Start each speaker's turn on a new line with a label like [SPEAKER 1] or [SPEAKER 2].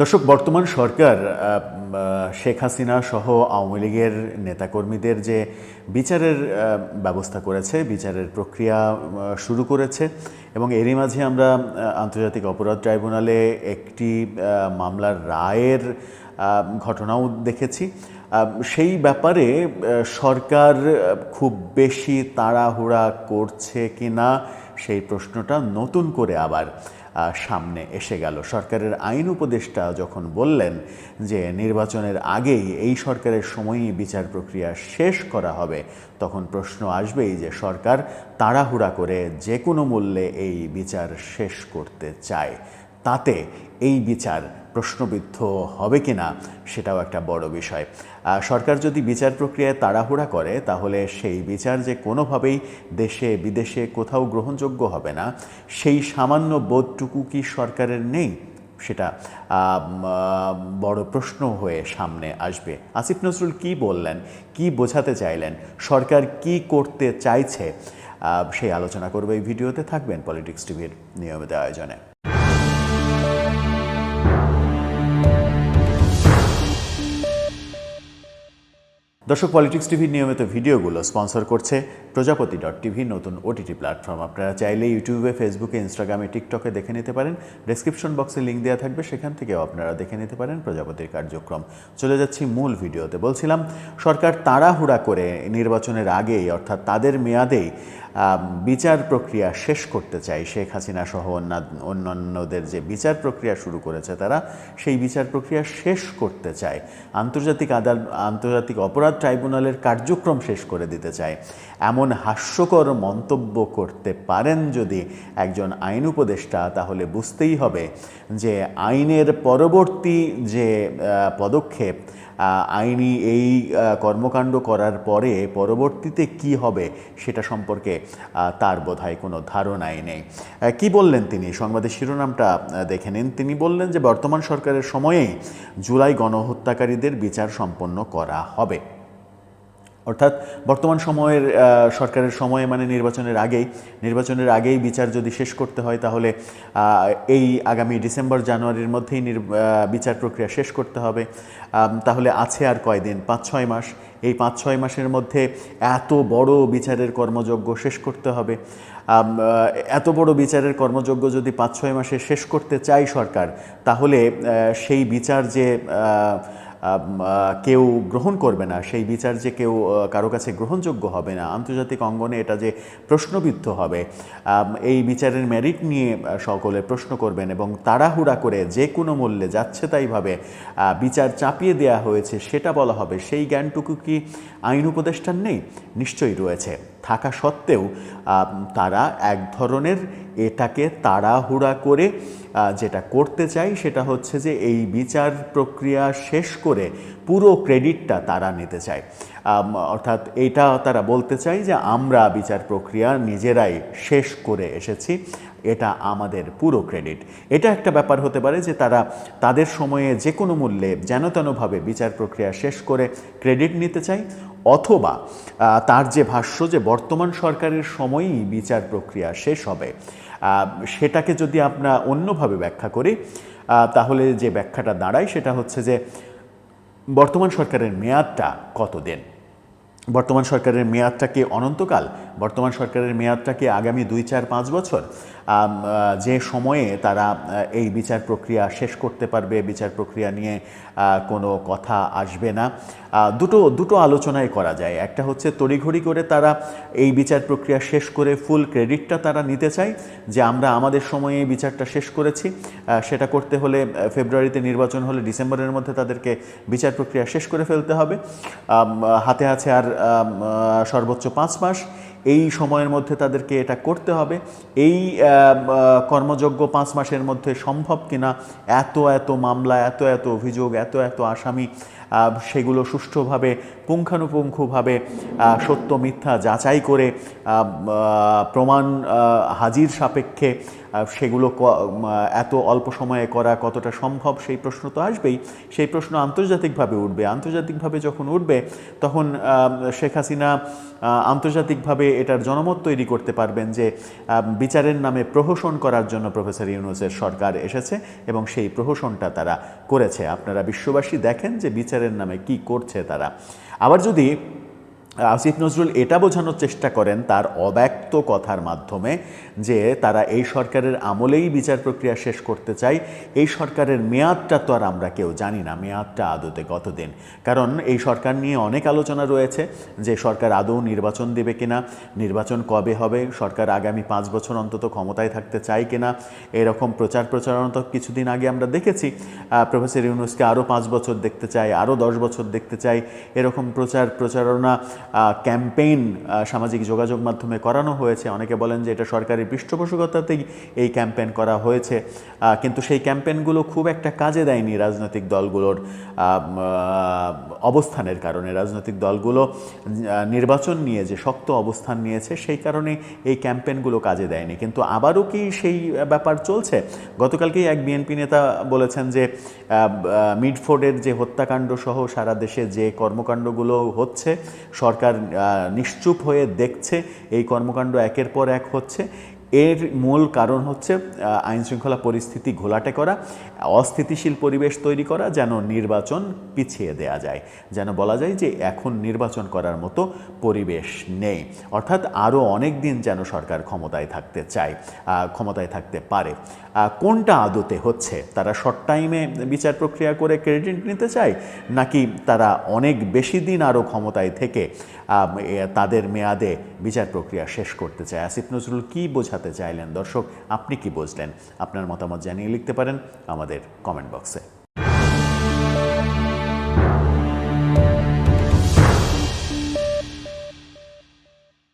[SPEAKER 1] দর্শক, বর্তমান সরকার শেখ হাসিনা সহ আওয়ামী লীগের নেতাকর্মীদের যে বিচারের ব্যবস্থা করেছে, বিচারের প্রক্রিয়া শুরু করেছে এবং এরই মাঝে আমরা আন্তর্জাতিক অপরাধ ট্রাইব্যুনালে একটি মামলার রায়ের ঘটনাও দেখেছি। সেই ব্যাপারে সরকার খুব বেশি তাড়াহুড়া করছে কিনা সেই প্রশ্নটা নতুন করে আবার সামনে এসে গেল। সরকারের আইন উপদেষ্টা যখন বললেন যে নির্বাচনের আগেই এই সরকারের সময়ই বিচার প্রক্রিয়া শেষ করা হবে, তখন প্রশ্ন আসবেই যে সরকার তাড়াহুড়া করে যে কোনো মূল্যে এই বিচার শেষ করতে চায়। তাতে এই বিচার প্রশ্নবিদ্ধ হবে কিনা সেটাও একটা বড় বিষয়। সরকার যদি বিচার প্রক্রিয়ায় তাড়াহুড়া করে, তাহলে সেই বিচার যে কোনোভাবেই দেশে বিদেশে কোথাও গ্রহণযোগ্য হবে না। সেই সামান্য বোধটুকু কি সরকারের নেই? সেটা বড় প্রশ্ন হয়ে সামনে আসবে। আসিফ নজরুল কি বললেন? কি বোঝাতে চাইলেন? সরকার কি করতে চাইছে? সেই আলোচনা করবে এই ভিডিওতে। থাকবেন পলিটিক্স টিভির নিয়মিত আয়োজনে। দর্শক পলিটিক্স টিভির নিয়মিত ভিডিওগুলো স্পন্সর করছে প্রজাপতি ডট টিভি নতুন ওটিটি প্ল্যাটফর্ম আপনারা চাইলে ইউটিউবে ফেসবুকে ইনস্টাগ্রামে টিকটকে দেখে নিতে পারেন। ডেসক্রিপশন বক্সে লিঙ্ক দেওয়া থাকবে, সেখান থেকেও আপনারা দেখে নিতে পারেন প্রজাপতির কার্যক্রম। চলে যাচ্ছি মূল ভিডিওতে। বলছিলাম, সরকার তাড়াহুড়া করে নির্বাচনের আগেই, অর্থাৎ তাদের মেয়াদেই বিচার প্রক্রিয়া শেষ করতে চাই শেখ হাসিনা সহ অন্যান্য- অন্যান্যদের যে বিচার প্রক্রিয়া শুরু করেছে তারা, সেই বিচার প্রক্রিয়া শেষ করতে চায়। আন্তর্জাতিক আদালত আন্তর্জাতিক অপরাধ ট্রাইব্যুনালের কার্যক্রম শেষ করে দিতে চায়। এমন হাস্যকর মন্তব্য করতে পারেন যদি একজন আইন উপদেষ্টা, তাহলে বুঝতেই হবে যে আইনের পরবর্তী যে পদক্ষেপ আইনি এই কর্মকাণ্ড করার পরে পরবর্তীতে কি হবে, সেটা সম্পর্কে তার বোধহয় কোনো ধারণাই নেই। কি বললেন তিনি? সংবাদের শিরোনামটা দেখে নিন। তিনি বললেন যে, বর্তমান সরকারের সময়েই জুলাই গণহত্যাকারীদের বিচার সম্পন্ন করা হবে। অর্থাৎ বর্তমান সময়ের সরকারের সময়ে মানে নির্বাচনের আগেই নির্বাচনের আগেই বিচার যদি শেষ করতে হয় তাহলে এই আগামী ডিসেম্বর, জানুয়ারির মধ্যেই বিচার প্রক্রিয়া শেষ করতে হবে। তাহলে আছে আর কয়দিন? পাঁচ, ছয় মাস। এই পাঁচ, ছয় মাসের মধ্যে এত বড় বিচারের কর্মযজ্ঞ শেষ করতে হবে। এত বড় বিচারের কর্মযজ্ঞ যদি পাঁচ, ছয় মাসে শেষ করতে চাই সরকার, তাহলে সেই বিচার যে কেউ গ্রহণ করবে না, সেই বিচার যে কেউ কারও কাছে গ্রহণযোগ্য হবে না, আন্তর্জাতিক অঙ্গনে এটা যে প্রশ্নবিদ্ধ হবে এই বিচারের মেরিট নিয়ে সকলে প্রশ্ন করবেন এবং তাড়াহুড়া করে যে কোনো মূল্যে যাচ্ছে তাইভাবে বিচার চাপিয়ে দেওয়া হয়েছে সেটা বলা হবে, সেই জ্ঞানটুকু কি আইন উপদেষ্টার নেই? নিশ্চয়ই রয়েছে। থাকা সত্ত্বেও তারা এক ধরনের এটাকে তাড়াহুড়া করে যেটা করতে চাই সেটা হচ্ছে যে এই বিচার প্রক্রিয়া শেষ করে পুরো ক্রেডিটটা তারা নিতে চায়। অর্থাৎ এটা তারা বলতে চাই যে আমরা বিচার প্রক্রিয়া নিজেরাই শেষ করে এসেছি, এটা আমাদের পুরো ক্রেডিট। এটা একটা ব্যাপার হতে পারে যে তারা তাদের সময়ে যে কোনো মূল্যে যেন তেনভাবে বিচার প্রক্রিয়া শেষ করে ক্রেডিট নিতে চায় অথবা তার যে ভাষ্য যে বর্তমান সরকারের সময়ই বিচার প্রক্রিয়া শেষ হবে সেটাকে যদি আমরা অন্যভাবে ব্যাখ্যা করি তাহলে যে ব্যাখ্যাটা দাঁড়ায় সেটা হচ্ছে যে, বর্তমান সরকারের মেয়াদটা কতদিন? বর্তমান সরকারের মেয়াদটা কি অনন্তকাল? বর্তমান সরকারের মেয়াদটা কি আগামী দুই, চার, পাঁচ বছর? যে সময়ে তারা এই বিচার প্রক্রিয়া শেষ করতে পারবে, বিচার প্রক্রিয়া নিয়ে কোনো কথা আসবে না। দুটো দুটো আলোচনায় করা যায়। একটা হচ্ছে তড়িঘড়ি করে তারা এই বিচার প্রক্রিয়া শেষ করে ফুল ক্রেডিটটা তারা নিতে চায়, যে আমরা আমাদের সময়ে এই বিচারটা শেষ করেছি। সেটা করতে হলে ফেব্রুয়ারিতে নির্বাচন হলে ডিসেম্বরের মধ্যে তাদেরকে বিচার প্রক্রিয়া শেষ করে ফেলতে হবে। হাতে আছে আর সর্বোচ্চ পাঁচ মাস। এই সময়ের মধ্যে তাদেরকে এটা করতে হবে। এই কর্মযোগ্য পাঁচ মাসের মধ্যে সম্ভব কিনা, এত এত মামলা, এত এত অভিযোগ, এত এত আসামি সেগুলো সুষ্ঠুভাবে, পুঙ্খানুপুঙ্খভাবে সত্য মিথ্যা যাচাই করে প্রমাণ হাজির সাপেক্ষে সেগুলো এত অল্প সময়ে করা কতটা সম্ভব সেই প্রশ্ন তো আসবেই। সেই প্রশ্ন আন্তর্জাতিকভাবে উঠবে। আন্তর্জাতিকভাবে যখন উঠবে, তখন শেখ হাসিনা আন্তর্জাতিকভাবে এটার জনমত তৈরি করতে পারবেন যে বিচারের নামে প্রহসন করার জন্য প্রফেসর ইউনুসের সরকার এসেছে এবং সেই প্রহসনটা তারা করেছে। আপনারা বিশ্ববাসী দেখেন যে বিচারের নামে কি করছে তারা। আবার যদি আসিফ নজরুল এটা বোঝানোর চেষ্টা করেন তার অব্যক্ত কথার মাধ্যমে যে তারা এই সরকারের আমলেই বিচার প্রক্রিয়া শেষ করতে চায়, এই সরকারের মেয়াদটা তো আর আমরা কেউ জানি না, মেয়াদটা আদতে কতদিন? কারণ এই সরকার নিয়ে অনেক আলোচনা রয়েছে যে সরকার আদৌ নির্বাচন দেবে কিনা, নির্বাচন কবে হবে, সরকার আগামী পাঁচ বছর অন্তত ক্ষমতায় থাকতে চায় কিনা, এরকম প্রচার প্রচারণা তো কিছুদিন আগে আমরা দেখেছি প্রফেসর ইউনুসকে আরও পাঁচ বছর দেখতে চাই আরও দশ বছর দেখতে চাই এরকম প্রচার প্রচারণা ক্যাম্পেইন সামাজিক যোগাযোগ মাধ্যমে করানো হয়েছে। অনেকে বলেন যে এটা সরকারি পৃষ্ঠপোষকতাতেই এই ক্যাম্পেইন করা হয়েছে। কিন্তু সেই ক্যাম্পেইনগুলো খুব একটা কাজে দেয়নি রাজনৈতিক দলগুলোর অবস্থানের কারণে। রাজনৈতিক দলগুলো নির্বাচন নিয়ে যে শক্ত অবস্থান নিয়েছে, সেই কারণে এই ক্যাম্পেইনগুলো কাজে দেয়নি। কিন্তু আবারও কি সেই ব্যাপার চলছে? গতকালকেই এক বিএনপি নেতা বলেছেন যে মিডফোর্ডের যে হত্যাকাণ্ড সহ সারা দেশে যে কর্মকাণ্ডগুলো হচ্ছে, সরকার আহ, নিশ্চুপ হয়ে দেখছে এই কর্মকাণ্ড একের পর এক হচ্ছে। এর মূল কারণ হচ্ছে আইন শৃঙ্খলা পরিস্থিতি ঘোলাটে করা অস্থিতিশীল পরিবেশ তৈরি করা যেন নির্বাচন পিছিয়ে দেয়া যায়। যেন বলা যায় যে এখন নির্বাচন করার মতো পরিবেশ নেই। অর্থাৎ আরও অনেক দিন যেন সরকার ক্ষমতায় থাকতে চায় ক্ষমতায় থাকতে পারে। কোনটা আদতে হচ্ছে? তারা শর্ট টাইমে বিচার প্রক্রিয়া করে ক্রেডিট নিতে চায়, নাকি তারা অনেক বেশি দিন আরও ক্ষমতায় থেকে তাদের মেয়াদে বিচার প্রক্রিয়া শেষ করতে চায়? আসিফ নজরুল কী বোঝাতে চাইলেন? দর্শক, আপনি কি বুঝলেন? আপনার মতামত জানিয়ে লিখতে পারেন আমাদের কমেন্ট বক্সে